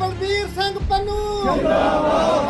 ਬਲਬੀਰ ਸਿੰਘ ਪੰਨੂ।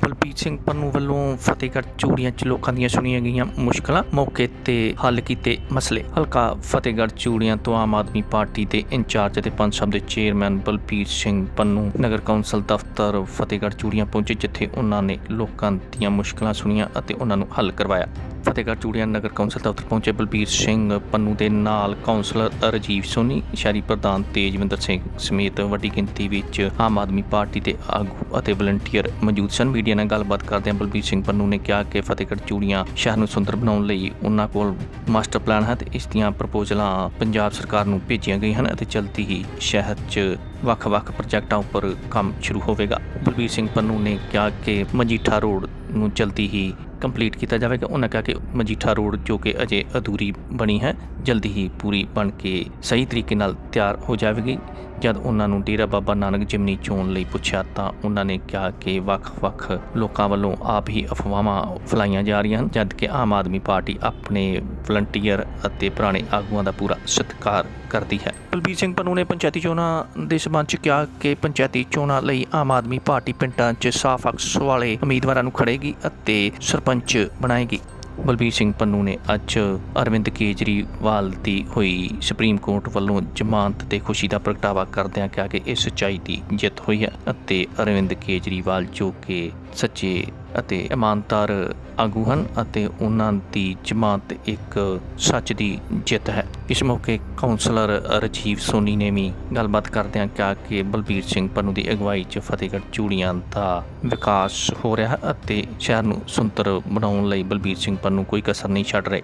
ਬਲਬੀਰ ਵੱਲੋਂ ਫਤਿਹਗੜ੍ਹ ਚੂੜੀਆਂ 'ਚ ਲੋਕਾਂ ਦੀਆਂ ਸੁਣੀਆਂ ਗਈਆਂ ਮੁਸ਼ਕਲਾਂ, ਮੌਕੇ ਤੇ ਹੱਲ ਕੀਤੇ ਮਸਲੇ। ਹਲਕਾ ਫਤਿਹਗੜ੍ਹ ਚੂੜੀਆਂ ਤੋਂ ਆਮ ਆਦਮੀ ਪਾਰਟੀ ਦੇ ਇੰਚਾਰਜ ਅਤੇ ਸਭ ਦੇ ਚੇਅਰਮੈਨ ਬਲਬੀਰ ਸਿੰਘ ਪੰਨੂ, ਨਗਰ ਕੌਂਸਲ ਦਫ਼ਤਰ ਫਤਿਹਗੜ੍ਹ ਚੂੜੀਆਂ ਪਹੁੰਚੇ, ਜਿੱਥੇ ਉਹਨਾਂ ਨੇ ਲੋਕਾਂ ਦੀਆਂ ਮੁਸ਼ਕਲਾਂ ਸੁਣੀਆਂ ਅਤੇ ਉਹਨਾਂ ਨੂੰ ਹੱਲ ਕਰਵਾਇਆ। ਫਤਿਹਗੜ੍ਹ ਚੂੜੀਆਂ ਨਗਰ ਕੌਂਸਲ ਦਫ਼ਤਰ ਪਹੁੰਚੇ ਬਲਬੀਰ ਸਿੰਘ ਪੰਨੂ ਦੇ ਨਾਲ ਕੌਂਸਲਰ ਰਜੀਵ ਸੋਨੀ ਸ਼ਹਿਰੀ ਪ੍ਰਧਾਨ ਤੇਜਵਿੰਦਰ ਸਿੰਘ ਸਮੇਤ ਵੱਡੀ ਗਿਣਤੀ ਵਿੱਚ ਆਮ ਆਦਮੀ ਪਾਰਟੀ ਦੇ ਆਗੂ ਅਤੇ ਵਲੰਟੀਅਰ ਮੌਜੂਦ ਸਨ। ਮੀਡੀਆ ਨਾਲ ਗੱਲਬਾਤ ਕਰਦਿਆਂ ਬਲਬੀਰ ਸਿੰਘ ਪੰਨੂ ਨੇ ਕਿਹਾ ਕਿ ਫਤਿਹਗੜ੍ਹ ਚੂੜੀਆਂ ਸ਼ਹਿਰ ਨੂੰ ਸੁੰਦਰ ਬਣਾਉਣ ਲਈ ਉਹਨਾਂ ਕੋਲ ਮਾਸਟਰ ਪਲਾਨ ਹੈ ਤੇ ਇਸ ਦੀਆਂ ਪ੍ਰਪੋਜ਼ਲਾਂ ਪੰਜਾਬ ਸਰਕਾਰ ਨੂੰ ਭੇਜੀਆਂ ਗਈਆਂ ਹਨ ਅਤੇ ਜਲਦੀ ਹੀ ਸ਼ਹਿਰ 'ਚ ਵੱਖ-ਵੱਖ ਪ੍ਰੋਜੈਕਟਾਂ ਉੱਪਰ ਕੰਮ ਸ਼ੁਰੂ ਹੋਵੇਗਾ। ਬਲਬੀਰ ਸਿੰਘ ਪੰਨੂ ਨੇ ਕਿਹਾ ਕਿ ਮਜੀਠਾ ਰੋਡ ਨੂੰ ਜਲਦੀ ਹੀ ਕੰਪਲੀਟ ਕੀਤਾ ਜਾਵੇਗਾ ਉਹਨਾਂ ਕਿਹਾ ਕਿ ਮਜੀਠਾ ਰੋਡ ਜੋ ਕਿ ਅਜੇ ਅਧੂਰੀ ਬਣੀ ਹੈ, ਜਲਦੀ ਹੀ ਪੂਰੀ ਬਣ ਕੇ ਸਹੀ ਤਰੀਕੇ ਨਾਲ ਤਿਆਰ ਹੋ ਜਾਵੇਗੀ। ਜਦ ਉਹਨਾਂ ਨੂੰ ਡੇਰਾ ਬਾਬਾ ਨਾਨਕ ਜਿਮਨੀ ਚੋਣ ਲਈ ਪੁੱਛਿਆ ਤਾਂ ਉਹਨਾਂ ਨੇ ਕਿਹਾ ਕਿ ਵੱਖ-ਵੱਖ ਲੋਕਾਂ ਵੱਲੋਂ ਆਪ ਹੀ ਅਫਵਾਹਾਂ ਫਲਾਈਆਂ ਜਾ ਰਹੀਆਂ ਹਨ, ਜਦ ਕਿ ਆਮ ਆਦਮੀ ਪਾਰਟੀ ਆਪਣੇ ਵਲੰਟੀਅਰ ਅਤੇ ਪੁਰਾਣੇ ਆਗੂਆਂ ਦਾ ਪੂਰਾ ਸਤਿਕਾਰ ਕਰਦੀ ਹੈ। ਬਲਬੀਰ ਸਿੰਘ ਪੰਨੂ ਨੇ ਪੰਚਾਇਤੀ ਚੋਣਾਂ ਦੇ ਸਬੰਧ ਚ ਕਿਹਾ ਕਿ ਪੰਚਾਇਤੀ ਚੋਣਾਂ ਲਈ ਆਮ ਆਦਮੀ ਪਾਰਟੀ ਪਿੰਡਾਂ 'ਚ ਸਾਫ਼ ਅਕਸ ਵਾਲੇ ਉਮੀਦਵਾਰਾਂ ਨੂੰ ਖੜੇਗੀ ਅਤੇ ਸਰਪੰਚ ਬਣਾਏਗੀ। ਬਲਬੀਰ ਸਿੰਘ ਪੰਨੂ ਨੇ ਅੱਜ ਅਰਵਿੰਦ ਕੇਜਰੀਵਾਲ ਦੀ ਹੋਈ ਸੁਪਰੀਮ ਕੋਰਟ ਵੱਲੋਂ ਜ਼ਮਾਨਤ ਤੇ ਖੁਸ਼ੀ ਦਾ ਪ੍ਰਗਟਾਵਾ ਕਰਦਿਆਂ ਕਿਹਾ ਕਿ ਇਹ ਸੱਚਾਈ ਦੀ ਜਿੱਤ ਹੋਈ ਹੈ ਅਤੇ ਅਰਵਿੰਦ ਕੇਜਰੀਵਾਲ ਜੋ ਕਿ ਸੱਚੇ ਅਤੇ ਇਮਾਨਦਾਰ ਆਗੂ ਹਨ ਅਤੇ ਉਹਨਾਂ ਦੀ ਜ਼ਮਾਨਤ ਇੱਕ ਸੱਚ ਦੀ ਜਿੱਤ ਹੈ। ਇਸ ਮੌਕੇ ਕਾਉਂਸਲਰ ਰਜੀਵ ਸੋਨੀ ਨੇ ਵੀ ਗੱਲਬਾਤ ਕਰਦਿਆਂ ਕਿਹਾ ਕਿ ਬਲਬੀਰ ਸਿੰਘ ਪੰਨੂ ਦੀ ਅਗਵਾਈ 'ਚ ਫਤਿਹਗੜ੍ਹ ਚੂੜੀਆਂ ਦਾ ਵਿਕਾਸ ਹੋ ਰਿਹਾ ਅਤੇ ਸ਼ਹਿਰ ਨੂੰ ਸੁੰਦਰ ਬਣਾਉਣ ਲਈ ਬਲਬੀਰ ਸਿੰਘ ਪੰਨੂ ਕੋਈ ਕਸਰ ਨਹੀਂ ਛੱਡ ਰਹੇ।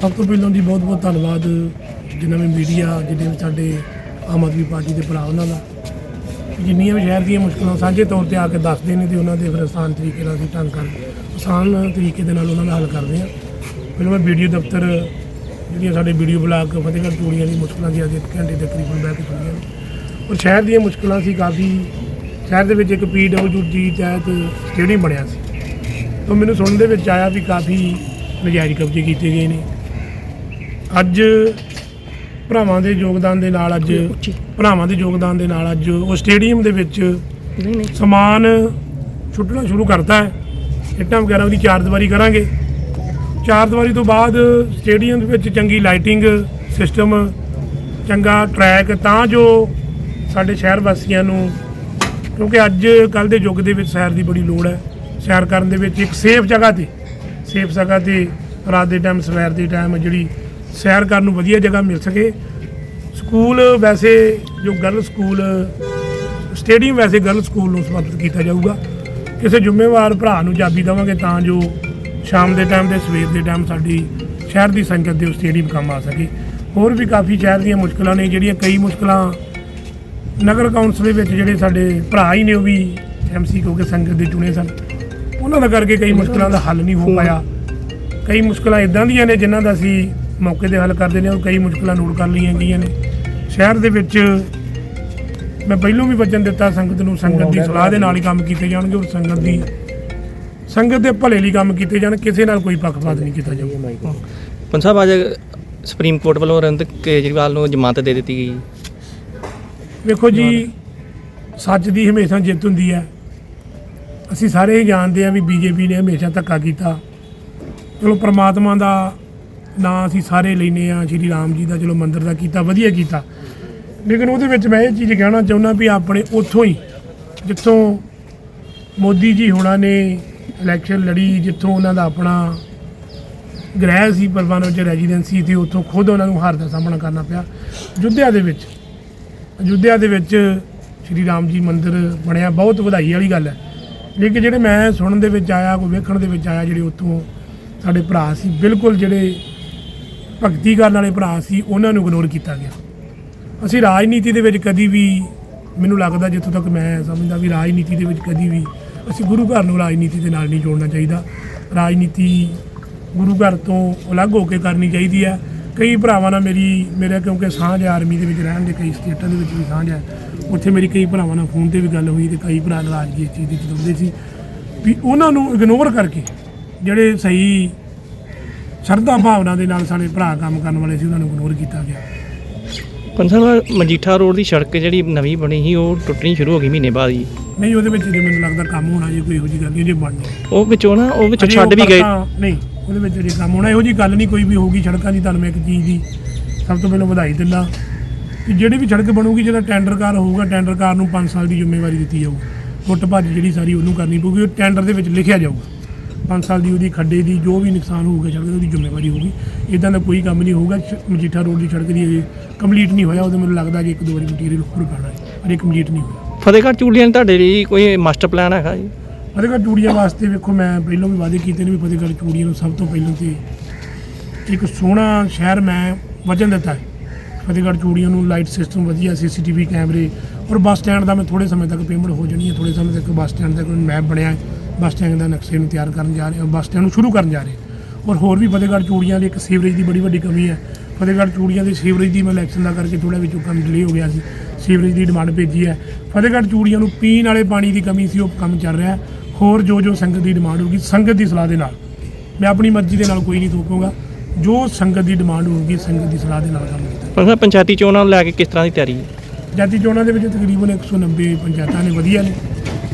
ਸਭ ਤੋਂ ਪਹਿਲਾਂ ਦੀ ਬਹੁਤ ਬਹੁਤ ਧੰਨਵਾਦ ਜਿਨ੍ਹਾਂ ਵੀ ਮੀਡੀਆ, ਜਿੰਨੇ ਵੀ ਸਾਡੇ ਆਮ ਆਦਮੀ ਪਾਰਟੀ ਦੇ ਭਰਾ, ਉਹਨਾਂ ਦਾ। ਜਿੰਨੀਆਂ ਵੀ ਸ਼ਹਿਰ ਦੀਆਂ ਮੁਸ਼ਕਲਾਂ ਸਾਂਝੇ ਤੌਰ ਤੇ ਆ ਕੇ ਦੱਸਦੇ ਨੇ ਤੇ ਉਹਨਾਂ ਦੇ ਫਿਰ ਆਸਾਨ ਤਰੀਕੇ ਨਾਲ ਅਸੀਂ ਢੰਗ ਕਰ ਆਸਾਨ ਤਰੀਕੇ ਦੇ ਨਾਲ ਉਹਨਾਂ ਦਾ ਹੱਲ ਕਰਦੇ ਹਾਂ। ਪਹਿਲਾਂ ਮੈਂ ਵੀਡੀਓ ਦਫ਼ਤਰ, ਜਿਹੜੀਆਂ ਸਾਡੇ ਵੀਡੀਓ ਬਲਾਕ ਫਤਿਹਗੜ੍ਹ ਚੂੜੀਆਂ ਦੀ ਮੁਸ਼ਕਲਾਂ ਦੀ ਅੱਜ ਇੱਕ ਘੰਟੇ ਦੇ ਤਕਰੀਬਨ ਬਹਿ ਕੇ ਸੁਣੀਆਂ ਔਰ ਸ਼ਹਿਰ ਦੀਆਂ ਮੁਸ਼ਕਲਾਂ ਸੀ ਕਾਫੀ, ਸ਼ਹਿਰ ਦੇ ਵਿੱਚ ਇੱਕ ਪੀਡਬਲਯੂ ਦੀ ਤਹਿਤ ਸਟੇਡੀਅਮ ਬਣਿਆ ਸੀ। ਤਾਂ ਮੈਨੂੰ ਸੁਣਨ ਦੇ ਵਿੱਚ ਆਇਆ ਵੀ ਕਾਫੀ ਨਜਾਇਜ਼ ਕਬਜ਼ੇ ਕੀਤੇ ਗਏ ਨੇ। ਅੱਜ ਭਰਾਵਾਂ ਦੇ ਯੋਗਦਾਨ ਦੇ ਨਾਲ ਅੱਜ ਭਰਾਵਾਂ ਦੇ ਯੋਗਦਾਨ ਦੇ ਨਾਲ ਅੱਜ ਉਹ ਸਟੇਡੀਅਮ ਦੇ ਵਿੱਚ ਸਮਾਨ ਛੁੱਟਣਾ ਸ਼ੁਰੂ ਕਰਤਾ ਹੈ। ਇੱਟਾਂ ਵਗੈਰਾ ਉਹਦੀ ਚਾਰ ਦੀਵਾਰੀ ਕਰਾਂਗੇ। ਚਾਰ ਦੀਵਾਰੀ ਤੋਂ ਬਾਅਦ ਸਟੇਡੀਅਮ ਦੇ ਵਿੱਚ ਚੰਗੀ ਲਾਈਟਿੰਗ ਸਿਸਟਮ ਚੰਗਾ ਟਰੈਕ ਤਾਂ ਜੋ ਸਾਡੇ ਸ਼ਹਿਰ ਵਾਸੀਆਂ ਨੂੰ ਕਿਉਂਕਿ ਅੱਜ ਕੱਲ ਦੇ ਯੁੱਗ ਦੇ ਵਿੱਚ ਸੈਰ ਦੀ ਬੜੀ ਲੋੜ ਹੈ। ਸੈਰ ਕਰਨ ਦੇ ਵਿੱਚ ਇੱਕ ਸੇਫ ਜਗ੍ਹਾ ਤੇ ਸੇਫ ਜਗ੍ਹਾ ਤੇ ਰਾਤ ਦੇ ਟਾਈਮ ਸਵੇਰ ਦੇ ਟਾਈਮ ਜਿਹੜੀ ਸੈਰ ਕਰਨ ਨੂੰ ਵਧੀਆ ਜਗ੍ਹਾ ਮਿਲ ਸਕੇ। ਸਕੂਲ ਵੈਸੇ ਜੋ ਗਰਲ ਸਕੂਲ ਸਟੇਡੀਅਮ ਵੈਸੇ ਗਰਲ ਸਕੂਲ ਨੂੰ ਸਮਰਪਿਤ ਕੀਤਾ ਜਾਊਗਾ। ਕਿਸੇ ਜ਼ਿੰਮੇਵਾਰ ਭਰਾ ਨੂੰ ਚਾਬੀ ਦੇਵਾਂਗੇ ਤਾਂ ਜੋ ਸ਼ਾਮ ਦੇ ਟਾਈਮ ਤੇ ਸਵੇਰ ਦੇ ਟਾਈਮ ਸਾਡੀ ਸ਼ਹਿਰ ਦੀ ਸੰਗਤ ਦੇ ਸਟੇਡੀਅਮ ਕੰਮ ਆ ਸਕੇ। ਹੋਰ ਵੀ ਕਾਫੀ ਸ਼ਹਿਰ ਦੀਆਂ ਮੁਸ਼ਕਲਾਂ ਨੇ ਜਿਹੜੀਆਂ ਕਈ ਮੁਸ਼ਕਲਾਂ ਨਗਰ ਕੌਂਸਲ ਦੇ ਵਿੱਚ ਜਿਹੜੇ ਸਾਡੇ ਭਰਾ ਹੀ ਨੇ ਉਹ ਵੀ ਐਮਸੀ ਕਿਉਂਕਿ ਸੰਗਤ ਦੇ ਚੁਣੇ ਸਨ। ਉਹਨਾਂ ਦਾ ਕਰਕੇ ਕਈ ਮੁਸ਼ਕਲਾਂ ਦਾ ਹੱਲ ਨਹੀਂ ਹੋ ਪਾਇਆ। ਕਈ ਮੁਸ਼ਕਲਾਂ ਇਦਾਂ ਦੀਆਂ ਨੇ ਜਿਨ੍ਹਾਂ ਦਾ ਅਸੀਂ ਮੌਕੇ ਤੇ ਹੱਲ ਕਰਦੇ ਨੇ ਔਰ ਕਈ ਮੁਸ਼ਕਲਾਂ ਨੋਟ ਕਰ ਲਈਆਂ ਗਈਆਂ ਨੇ। ਸ਼ਹਿਰ ਦੇ ਵਿੱਚ ਮੈਂ ਪਹਿਲੋਂ ਵੀ ਵਚਨ ਦਿੱਤਾ ਸੰਗਤ ਨੂੰ ਸੰਗਤ ਦੀ ਸਲਾਹ ਦੇ ਨਾਲ ਹੀ ਕੰਮ ਕੀਤੇ ਜਾਣਗੇ ਔਰ ਸੰਗਤ ਦੀ ਸੰਗਤ ਦੇ ਭਲੇ ਲਈ ਕੰਮ ਕੀਤੇ ਜਾਣ ਕਿਸੇ ਨਾਲ ਕੋਈ ਪੱਖਪਾਤ ਨਹੀਂ ਕੀਤਾ ਜਾਊਗਾ। ਪੰਜ ਸਾਹਿਬ ਅੱਜ ਸੁਪਰੀਮ ਕੋਰਟ ਵੱਲੋਂ ਅਰਵਿੰਦ ਕੇਜਰੀਵਾਲ ਨੂੰ ਜ਼ਮਾਨਤ ਦੇ ਦਿੱਤੀ ਗਈ। ਵੇਖੋ ਜੀ ਸੱਚ ਦੀ ਹਮੇਸ਼ਾ ਜਿੱਤ ਹੁੰਦੀ ਹੈ। ਅਸੀਂ ਸਾਰੇ ਹੀ ਜਾਣਦੇ ਹਾਂ ਵੀ ਬੀਜੇਪੀ ਨੇ ਹਮੇਸ਼ਾ ਧੱਕਾ ਕੀਤਾ। ਚਲੋ ਪ੍ਰਮਾਤਮਾ ਦਾ ਨਾਂ ਅਸੀਂ ਸਾਰੇ ਲੈਨੇ ਆ, ਸ਼੍ਰੀ ਰਾਮ ਜੀ ਦਾ ਚਲੋ ਮੰਦਿਰ ਦਾ ਕੀਤਾ, ਵਧੀਆ ਕੀਤਾ। ਲੇਕਿਨ ਉਹਦੇ ਵਿੱਚ ਮੈਂ ਇਹ ਚੀਜ਼ ਕਹਿਣਾ ਚਾਹੁੰਦਾ ਵੀ ਆਪਣੇ ਉੱਥੋਂ ਹੀ, ਜਿੱਥੋਂ ਮੋਦੀ ਜੀ ਹੋਣਾ ਨੇ ਇਲੈਕਸ਼ਨ ਲੜੀ, ਜਿੱਥੋਂ ਉਹਨਾਂ ਦਾ ਆਪਣਾ ਗ੍ਰਹਿ ਸੀ ਪਰਵਾਨ ਵਿੱਚ ਰੈਜ਼ੀਡੈਂਸੀ ਸੀ, ਉੱਥੋਂ ਖੁਦ ਉਹਨਾਂ ਨੂੰ ਹਾਰ ਦਾ ਸਾਹਮਣਾ ਕਰਨਾ ਪਿਆ। ਯੁੱਧਿਆ ਦੇ ਵਿੱਚ, ਅਯੁੱਧਿਆ ਦੇ ਵਿੱਚ ਸ਼੍ਰੀ ਰਾਮ ਜੀ ਮੰਦਿਰ ਬਣਿਆ, ਬਹੁਤ ਵਧਾਈ ਵਾਲੀ ਗੱਲ ਹੈ। ਲੇਕਿਨ ਜਿਹੜੇ ਮੈਂ ਸੁਣਨ ਦੇ ਵਿੱਚ ਆਇਆ, ਕੋਈ ਵੇਖਣ ਦੇ ਵਿੱਚ ਆਇਆ, ਜਿਹੜੇ ਉੱਥੋਂ ਸਾਡੇ ਭਰਾ ਸੀ, ਬਿਲਕੁਲ ਜਿਹੜੇ ਭਗਤੀ ਕਰਨ ਵਾਲੇ ਭਰਾ ਸੀ, ਉਹਨਾਂ ਨੂੰ ਇਗਨੋਰ ਕੀਤਾ ਗਿਆ। ਅਸੀਂ ਰਾਜਨੀਤੀ ਦੇ ਵਿੱਚ ਕਦੀ ਵੀ, ਮੈਨੂੰ ਲੱਗਦਾ ਜਿੱਥੋਂ ਤੱਕ ਮੈਂ ਸਮਝਦਾ ਵੀ ਰਾਜਨੀਤੀ ਦੇ ਵਿੱਚ ਕਦੀ ਵੀ ਅਸੀਂ ਗੁਰੂ ਘਰ ਨੂੰ ਰਾਜਨੀਤੀ ਦੇ ਨਾਲ ਨਹੀਂ ਜੋੜਨਾ ਚਾਹੀਦਾ। ਰਾਜਨੀਤੀ ਗੁਰੂ ਘਰ ਤੋਂ ਅਲੱਗ ਹੋ ਕੇ ਕਰਨੀ ਚਾਹੀਦੀ ਹੈ। ਕਈ ਭਰਾਵਾਂ ਨਾਲ ਮੇਰੀ, ਮੇਰਾ ਕਿਉਂਕਿ ਸਾਂਝ ਆਰਮੀ ਦੇ ਵਿੱਚ ਰਹਿਣ ਦੇ, ਕਈ ਸਟੇਟਾਂ ਦੇ ਵਿੱਚ ਵੀ ਸਾਂਝ ਹੈ। ਉੱਥੇ ਮੇਰੀ ਕਈ ਭਰਾਵਾਂ ਨਾਲ ਫੋਨ ਤੇ ਵੀ ਗੱਲ ਹੋਈ ਤੇ ਕਈ ਭਰਾ ਨਾਰਾਜ਼ਗੀ ਇਸ ਚੀਜ਼ ਦੀ ਜਤਾਉਂਦੇ ਸੀ। ਵੀ ਉਹਨਾਂ ਨੂੰ ਇਗਨੋਰ ਕਰਕੇ ਜਿਹੜੇ ਸਹੀ ਸ਼ਰਧਾ ਭਾਵਨਾ ਦੇ ਨਾਲ ਸਾਡੇ ਭਰਾ ਕੰਮ ਕਰਨ ਵਾਲੇ ਸੀ ਉਹਨਾਂ ਨੂੰ ਇਗਨੋਰ ਕੀਤਾ ਗਿਆ। ਸਾਹਿਬ ਮਜੀਠਾ ਰੋਡ ਦੀ ਸੜਕ ਜਿਹੜੀ ਨਵੀਂ ਬਣੀ ਸੀ ਉਹ ਟੁੱਟਣੀ ਸ਼ੁਰੂ ਹੋ ਗਈ ਮਹੀਨੇ ਬਾਅਦ ਜੀ। ਨਹੀਂ ਉਹਦੇ ਵਿੱਚ ਜੇ ਮੈਨੂੰ ਲੱਗਦਾ ਕੰਮ ਹੋਣਾ ਜੇ ਕੋਈ ਇਹੋ ਜਿਹੀ ਗੱਲ ਨਹੀਂ ਜੇ ਬਣਨੀ ਉਹ ਵਿੱਚੋਂ ਨਾ ਉਹ ਵਿੱਚੋਂ ਛੱਡ ਵੀ ਗਏ। ਨਹੀਂ ਉਹਦੇ ਵਿੱਚ ਜੇ ਕੰਮ ਹੋਣਾ ਇਹੋ ਜਿਹੀ ਗੱਲ ਨਹੀਂ ਕੋਈ ਵੀ ਹੋਊਗੀ ਸੜਕਾਂ ਦੀ ਤੁਹਾਨੂੰ ਮੈਂ ਇੱਕ ਚੀਜ਼ ਦੀ ਸਭ ਤੋਂ ਪਹਿਲਾਂ ਵਧਾਈ ਦਿੰਦਾ। ਕਿ ਜਿਹੜੀ ਵੀ ਸੜਕ ਬਣੂਗੀ ਜਿਹੜਾ ਟੈਂਡਰਕਾਰ ਹੋਊਗਾ ਟੈਂਡਰਕਾਰ ਨੂੰ 5 ਸਾਲ ਦੀ ਜ਼ਿੰਮੇਵਾਰੀ ਦਿੱਤੀ ਜਾਊਗੀ। ਭੱਜ ਜਿਹੜੀ ਸਾਰੀ ਉਹਨੂੰ ਕਰਨੀ ਪਊਗੀ ਉਹ ਟੈਂਡਰ ਦੇ ਵਿੱਚ ਲਿਖਿਆ ਜਾਊਗਾ। 5 ਸਾਲ ਦੀ ਉਹਦੀ ਖੱਡੇ ਦੀ ਜੋ ਵੀ ਨੁਕਸਾਨ ਹੋਊਗਾ ਸੜਕ ਦੀ ਉਹਦੀ ਜ਼ਿੰਮੇਵਾਰੀ ਹੋਊਗੀ ਇਦਾਂ ਦਾ ਕੋਈ ਕੰਮ ਨਹੀਂ ਹੋਊਗਾ ਮਜੀਠਾ ਰੋਡ ਦੀ ਸੜਕ ਦੀ ਅਜੇ ਕੰਪਲੀਟ ਨਹੀਂ ਹੋਇਆ ਉਹਦੇ ਮੈਨੂੰ ਲੱਗਦਾ ਕਿ ਇੱਕ ਦੋ ਵਾਰੀ ਮਟੀਰੀਅਲ ਹੋਰ ਪੈਣਾ ਹੈ ਅਜੇ ਕੰਪਲੀਟ ਨਹੀਂ ਹੋਇਆ। ਫਤਿਹਗੜ੍ਹ ਚੂੜੀਆਂ ਤੁਹਾਡੇ ਲਈ ਕੋਈ ਮਾਸਟਰ ਪਲਾਨ ਹੈਗਾ ਜੀ? ਫਤਿਹਗੜ੍ਹ ਚੂੜੀਆਂ ਵਾਸਤੇ ਵੇਖੋ ਮੈਂ ਪਹਿਲਾਂ ਵੀ ਵਾਅਦੇ ਕੀਤੇ ਨੇ ਵੀ ਫਤਿਹਗੜ੍ਹ ਚੂੜੀਆਂ ਨੂੰ ਸਭ ਤੋਂ ਪਹਿਲਾਂ ਤੇ ਇੱਕ ਸੋਹਣਾ ਸ਼ਹਿਰ ਮੈਂ ਵਜਨ ਦਿੱਤਾ ਹੈ। ਫਤਿਹਗੜ੍ਹ ਚੂੜੀਆਂ ਨੂੰ ਲਾਈਟ ਸਿਸਟਮ ਵਧੀਆ ਸੀਸੀਟੀਵੀ ਕੈਮਰੇ ਔਰ ਬੱਸ ਸਟੈਂਡ ਦਾ ਮੈਂ ਥੋੜੇ ਸਮੇਂ ਤੱਕ ਪੇਮੈਂਟ ਹੋ ਜਾਣੀ ਹੈ ਥੋੜੇ ਸਮੇਂ ਤੱਕ ਬੱਸ ਸਟੈਂਡ ਦਾ ਕੋਈ ਮੈਪ ਬਣਿਆ ਹੈ। ਬੱਸ ਸਟੈਂਡ ਦਾ ਨਕਸ਼ੇ ਨੂੰ ਤਿਆਰ ਕਰਨ ਜਾ ਰਹੇ ਹਾਂ ਬੱਸ ਸਟੈਂਡ ਨੂੰ ਸ਼ੁਰੂ ਕਰਨ ਜਾ ਰਹੇ। ਔਰ ਹੋਰ ਵੀ ਫਤਿਹਗੜ੍ਹ ਚੂੜੀਆਂ ਦੀ ਇੱਕ ਸੀਵਰੇਜ ਦੀ ਬੜੀ ਵੱਡੀ ਕਮੀ ਹੈ। ਫਤਿਹਗੜ੍ਹ ਚੂੜੀਆਂ ਦੀ ਸੀਵਰੇਜ ਦੀ ਮੈਂ ਇਲੈਕਸ਼ਨ ਦਾ ਕਰਕੇ ਥੋੜਾ ਵਿੱਚੋਂ ਕੰਮ ਡਿਲੇ ਹੋ ਗਿਆ ਸੀ। ਸੀਵਰੇਜ ਦੀ ਡਿਮਾਂਡ ਭੇਜੀ ਹੈ। ਫਤਿਹਗੜ੍ਹ ਚੂੜੀਆਂ ਨੂੰ ਪੀਣ ਵਾਲੇ ਪਾਣੀ ਦੀ ਕਮੀ ਸੀ ਉਹ ਕੰਮ ਚੱਲ ਰਿਹਾ ਹੈ। ਹੋਰ ਜੋ ਜੋ ਸੰਗਤ ਦੀ ਡਿਮਾਂਡ ਹੋਊਗੀ ਸੰਗਤ ਦੀ ਸਲਾਹ ਦੇ ਨਾਲ। ਮੈਂ ਆਪਣੀ ਮਰਜ਼ੀ ਦੇ ਨਾਲ ਕੋਈ ਨਹੀਂ ਥੋਪੂਗਾ ਜੋ ਸੰਗਤ ਦੀ ਡਿਮਾਂਡ ਹੋਊਗੀ ਸੰਗਤ ਦੀ ਸਲਾਹ ਦੇ ਨਾਲ ਕੰਮ ਕੀਤਾ ਪੰਜ ਸਾਹਿਬ ਪੰਚਾਇਤੀ ਚੋਣਾਂ ਨੂੰ ਲੈ ਕੇ ਕਿਸ ਤਰ੍ਹਾਂ ਦੀ ਤਿਆਰੀ ਹੈ? ਜਾਤੀ ਚੋਣਾਂ ਦੇ ਵਿੱਚ ਤਕਰੀਬਨ 190 ਪੰਚਾਇਤਾਂ ਨੇ ਵਧੀਆ ਨੇ।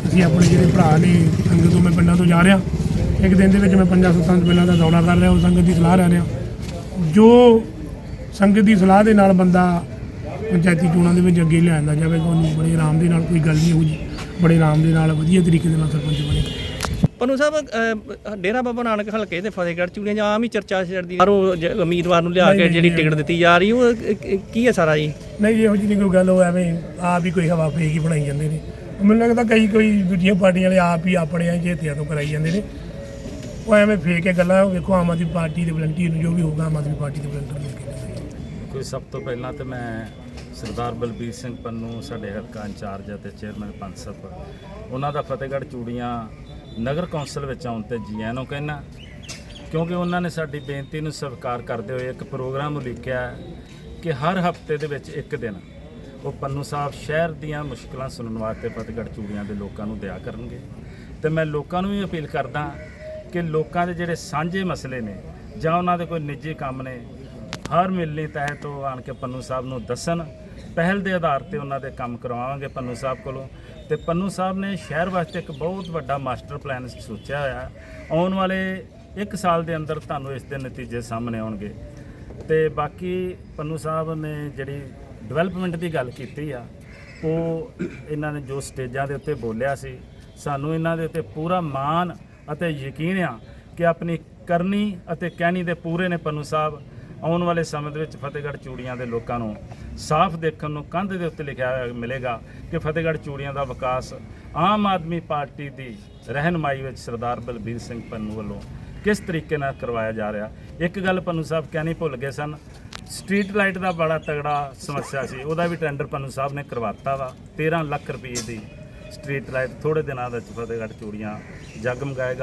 ਅਸੀਂ ਆਪਣੇ ਜਿਹੜੇ ਭਰਾ ਨੇ ਸੰਗਤ ਤੋਂ ਮੈਂ ਪਿੰਡਾਂ ਤੋਂ ਜਾ ਰਿਹਾ। ਇੱਕ ਦਿਨ ਦੇ ਵਿੱਚ ਮੈਂ ਪੰਜਾਂ ਸੱਤਾਂ ਪਿੰਡਾਂ ਦਾ ਦੌਰਾ ਕਰ ਰਿਹਾ ਉਹ ਸੰਗਤ ਦੀ ਸਲਾਹ ਲੈ ਰਿਹਾ। ਜੋ ਸੰਗਤ ਦੀ ਸਲਾਹ ਦੇ ਨਾਲ ਬੰਦਾ ਪੰਚਾਇਤੀ ਚੋਣਾਂ ਦੇ ਵਿੱਚ ਅੱਗੇ ਲਿਆਂਦਾ ਜਾਵੇਗਾ ਉਹਨੂੰ ਬੜੇ ਆਰਾਮ ਦੇ ਨਾਲ ਕੋਈ ਗੱਲ ਨਹੀਂ ਹੋਊਗੀ ਬੜੇ ਆਰਾਮ ਦੇ ਨਾਲ ਵਧੀਆ ਤਰੀਕੇ ਦੇ ਨਾਲ ਸਰਪੰਚ ਬਣੇਗਾ ਪਨੂ ਸਾਹਿਬ ਡੇਰਾ ਬਾਬਾ ਨਾਨਕ ਹਲਕੇ ਦੇ ਫਤਿਹਗੜ੍ਹ ਚੂੜੀਆਂ ਜਾਂ ਆਮ ਹੀ ਚਰਚਾ ਛੜਦੀ ਬਾਹਰੋਂ ਜ- ਉਮੀਦਵਾਰ ਨੂੰ ਲਿਆ ਕੇ ਜਿਹੜੀ। ਟਿਕਟ ਦਿੱਤੀ ਜਾ ਰਹੀ ਉਹ ਕੀ ਹੈ ਸਾਰਾ ਜੀ? ਨਹੀਂ ਇਹੋ ਜਿਹੀ ਨਹੀਂ ਕੋਈ ਗੱਲ ਉਹ ਐਵੇਂ ਆਪ ਹੀ ਕੋਈ ਹਵਾ ਫੇਕ ਹੀ ਬਣਾਈ ਜਾਂਦੇ ਨੇ। ਮੈਨੂੰ ਲੱਗਦਾ ਕਈ ਕੋਈ ਦੂਜੀਆਂ ਪਾਰਟੀਆਂ ਵਾਲੇ ਆਪ ਹੀ ਆਪਣੇ ਆ, ਜੇਤਿਆਂ ਤੋਂ ਕਰਾਈ ਜਾਂਦੇ ਨੇ। ਉਹ ਐਵੇਂ ਫੇਕ ਕੇ ਗੱਲਾਂ, ਉਹ ਵੇਖੋ ਆਮ ਆਦਮੀ ਪਾਰਟੀ ਦੇ ਵਲੰਟੀਅਰ ਨੂੰ ਜੋ ਵੀ ਹੋਊਗਾ, ਆਮ ਆਦਮੀ ਪਾਰਟੀ ਦੇ ਵਲੰਟੀਅਰ ਨੂੰ ਕੇ ਕੋਈ ਸਭ ਤੋਂ ਪਹਿਲਾਂ ਤੇ ਮੈਂ ਸਰਦਾਰ ਬਲਬੀਰ ਸਿੰਘ ਪੰਨੂ, ਸਾਡੇ ਹਲਕਾ ਇੰਚਾਰਜ ਅਤੇ ਚੇਅਰਮੈਨ ਪੰਚ ਉਹਨਾਂ ਦਾ ਫਤਿਹਗੜ੍ਹ ਚੂੜੀਆਂ ਨਗਰ ਕੌਂਸਲ ਵਿੱਚ ਆਉਣ ਤੇ ਜੀ ਆਇਆਂ ਨੂੰ ਕਹਿਣਾ ਕਿਉਂਕਿ ਉਹਨਾਂ ਨੇ ਸਾਡੀ ਬੇਨਤੀ ਨੂੰ ਸਵੀਕਾਰ ਕਰਦੇ ਹੋਏ ਇੱਕ ਪ੍ਰੋਗਰਾਮ ਉਲੀਕਿਆ ਕਿ ਹਰ ਹਫ਼ਤੇ ਦੇ ਵਿੱਚ ਇੱਕ ਦਿਨ ਉਹ ਪੰਨੂ ਸਾਹਿਬ ਸ਼ਹਿਰ ਦੀਆਂ ਮੁਸ਼ਕਲਾਂ ਸੁਣਨ ਵਾਸਤੇ ਫਤਿਹਗੜ੍ਹ ਚੂੜੀਆਂ ਦੇ ਲੋਕਾਂ ਨੂੰ ਦਿਆ ਕਰਨਗੇ। ਤੇ ਮੈਂ ਲੋਕਾਂ ਨੂੰ ਵੀ ਅਪੀਲ ਕਰਦਾ ਕਿ ਲੋਕਾਂ ਦੇ ਜਿਹੜੇ ਸਾਂਝੇ ਮਸਲੇ ਨੇ ਜਾਂ ਉਹਨਾਂ ਦੇ ਕੋਈ ਨਿੱਜੀ ਕੰਮ ਨੇ, ਹਰ ਮਿਲਣੀ ਤਹਿਤ ਉਹ ਆਣ ਕੇ ਪੰਨੂ ਸਾਹਿਬ ਨੂੰ ਦੱਸਣ, ਪਹਿਲ ਦੇ ਆਧਾਰ ਤੇ ਉਹਨਾਂ ਦੇ ਕੰਮ ਕਰਵਾਵਾਂਗੇ ਪੰਨੂ ਸਾਹਿਬ ਕੋਲੋਂ। ਤੇ ਪੰਨੂ ਸਾਹਿਬ ਨੇ ਸ਼ਹਿਰ ਵਾਸਤੇ ਇੱਕ ਬਹੁਤ ਵੱਡਾ ਮਾਸਟਰ ਪਲਾਨ ਸੋਚਿਆ ਹੋਇਆ। ਆਉਣ ਵਾਲੇ 1 ਸਾਲ ਦੇ ਅੰਦਰ ਤੁਹਾਨੂੰ ਇਸ ਦੇ ਨਤੀਜੇ ਸਾਹਮਣੇ ਆਉਣਗੇ। ਤੇ ਬਾਕੀ ਪੰਨੂ ਸਾਹਿਬ ਨੇ ਜਿਹੜੀ ਡਿਵੈਲਪਮੈਂਟ ਦੀ ਗੱਲ ਕੀਤੀ ਆ, ਉਹ ਇਹਨਾਂ ਨੇ ਜੋ ਸਟੇਜਾਂ ਦੇ ਉੱਤੇ ਬੋਲਿਆ ਸੀ, ਸਾਨੂੰ ਇਹਨਾਂ ਦੇ ਉੱਤੇ ਪੂਰਾ ਮਾਣ ਅਤੇ ਯਕੀਨ ਆ ਕਿ ਆਪਣੀ ਕਰਨੀ ਅਤੇ ਕਹਿਣੀ ਦੇ ਪੂਰੇ ਨੇ ਪੰਨੂ ਸਾਹਿਬ ਆਉਣ ਵਾਲੇ ਸਮੇਂ ਦੇ ਵਿੱਚ ਫਤਿਹਗੜ੍ਹ ਚੂੜੀਆਂ ਦੇ ਲੋਕਾਂ ਨੂੰ ਸਾਫ਼ ਦੇਖਣ ਨੂੰ ਕੰਧ ਦੇ ਉੱਤੇ ਲਿਖਿਆ ਮਿਲੇਗਾ ਕਿ ਫਤਿਹਗੜ੍ਹ ਚੂੜੀਆਂ ਦਾ ਵਿਕਾਸ ਆਮ ਆਦਮੀ ਪਾਰਟੀ ਦੀ ਰਹਿਨਮਾਈ ਵਿੱਚ ਸਰਦਾਰ ਬਲਬੀਰ ਸਿੰਘ ਪੰਨੂ ਵੱਲੋਂ ਕਿਸ ਤਰੀਕੇ ਨਾਲ ਕਰਵਾਇਆ ਜਾ ਰਿਹਾ। ਇੱਕ ਗੱਲ ਪੰਨੂ ਸਾਹਿਬ ਕਹਿਣੀ ਭੁੱਲ ਗਏ ਸਨ ਸਟਰੀਟ ਲਾਈਟ ਦਾ ਬੜਾ ਤਗੜਾ ਸਮੱਸਿਆ ਸੀ। ਉਹਦਾ ਵੀ ਟੈਂਡਰ ਪੰਨੂ ਸਾਹਿਬ ਨੇ ਕਰਵਾਤਾ ਵਾ। 13 ਲੱਖ ਰੁਪਏ ਦੀ ਸਟਰੀਟ ਲਾਈਟ ਥੋੜੇ ਦਿਨਾਂ ਵਿੱਚ ਫਤਿਹਗੜ੍ਹ ਚੂੜੀਆਂ ਜਗਮਗਾਏਗਾ।